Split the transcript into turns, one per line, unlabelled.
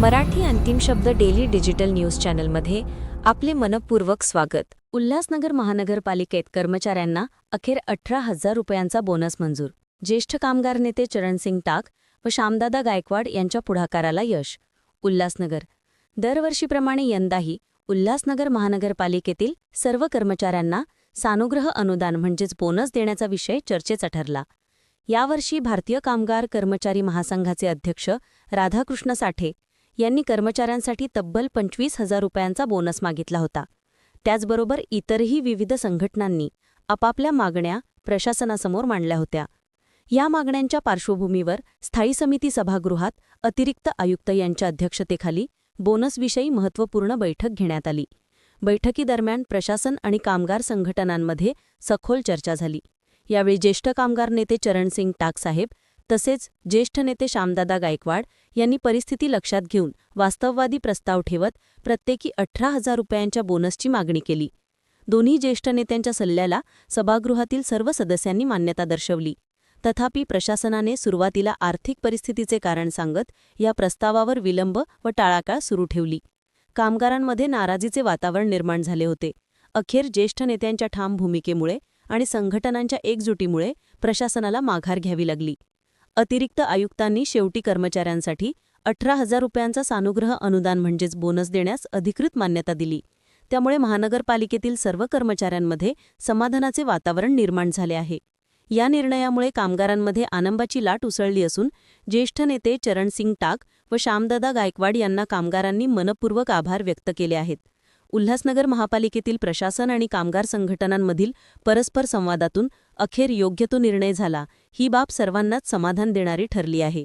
मराठी अंतिम शब्द daily digital news चॅनलमध्ये आपले मनपूर्वक स्वागत. उल्हासनगर महानगरपालिकेत कर्मचाऱ्यांना अखेर अठरा हजार रुपयांचा बोनस मंजूर. ज्येष्ठ कामगार नेते चरणसिंग टाक व श्यामदादा गायकवाड यांच्या पुढाकाराला यश. उल्हासनगर. दरवर्षीप्रमाणे यंदाही उल्हासनगर महानगरपालिकेतील सर्व कर्मचाऱ्यांना सानुग्रह अनुदान म्हणजेच बोनस देण्याचा विषय चर्चेचा ठरला. यावर्षी भारतीय कामगार कर्मचारी महासंघाचे अध्यक्ष राधाकृष्ण साठे यांनी कर्मचाऱ्यांसाठी तब्बल पंचवीस हजार रुपयांचा बोनस मागितला होता. त्याचबरोबर इतरही विविध संघटनांनी आपापल्या मागण्या प्रशासनासमोर मांडल्या होत्या. या मागण्यांच्या पार्श्वभूमीवर स्थायी समिती सभागृहात अतिरिक्त आयुक्त यांच्या अध्यक्षतेखाली बोनसविषयी महत्त्वपूर्ण बैठक घेण्यात आली. बैठकीदरम्यान प्रशासन आणि कामगार संघटनांमध्ये सखोल चर्चा झाली. यावेळी ज्येष्ठ कामगार नेते चरणसिंग टाकसाहेब तसेच ज्येष्ठ नेते श्यामदादा गायकवाड यांनी परिस्थिती लक्षात घेऊन वास्तववादी प्रस्ताव ठेवत प्रत्येकी अठरा हजार रुपयांच्या बोनसची मागणी केली. दोन्ही ज्येष्ठ नेत्यांच्या सल्ल्याला सभागृहातील सर्व सदस्यांनी मान्यता दर्शवली. तथापि प्रशासनाने सुरुवातीला आर्थिक परिस्थितीचे कारण सांगत या प्रस्तावावर विलंब व टाळाटाळ सुरू ठेवली. कामगारांमध्ये नाराजीचे वातावरण निर्माण झाले होते. अखेर ज्येष्ठ नेत्यांच्या ठाम भूमिकेमुळे आणि संघटनांच्या एकजुटीमुळे प्रशासनाला माघार घ्यावी लागली. अतिरिक्त आयुक्तांनी शेवटी कर्मचाऱ्यांसाठी अठरा हजार रुपयांचा सानुग्रह अनुदान म्हणजेच बोनस देण्यास अधिकृत मान्यता दिली. त्यामुळे महानगरपालिकेतील सर्व कर्मचाऱ्यांमध्ये समाधानाचे वातावरण निर्माण झाले आहे. या निर्णयामुळे कामगारांमध्ये आनंदाची लाट उसळली असून ज्येष्ठ नेते चरणसिंग टाक व श्यामदादा गायकवाड यांना कामगारांनी मनपूर्वक आभार व्यक्त केले आहेत. उल्हासनगर महापालिकेतील प्रशासन आणि कामगार संघटनांमधील परस्पर संवादातून अखेर योग्य तो निर्णय झाला. ही बाब सर्वांनाच समाधान देणारी ठरली आहे.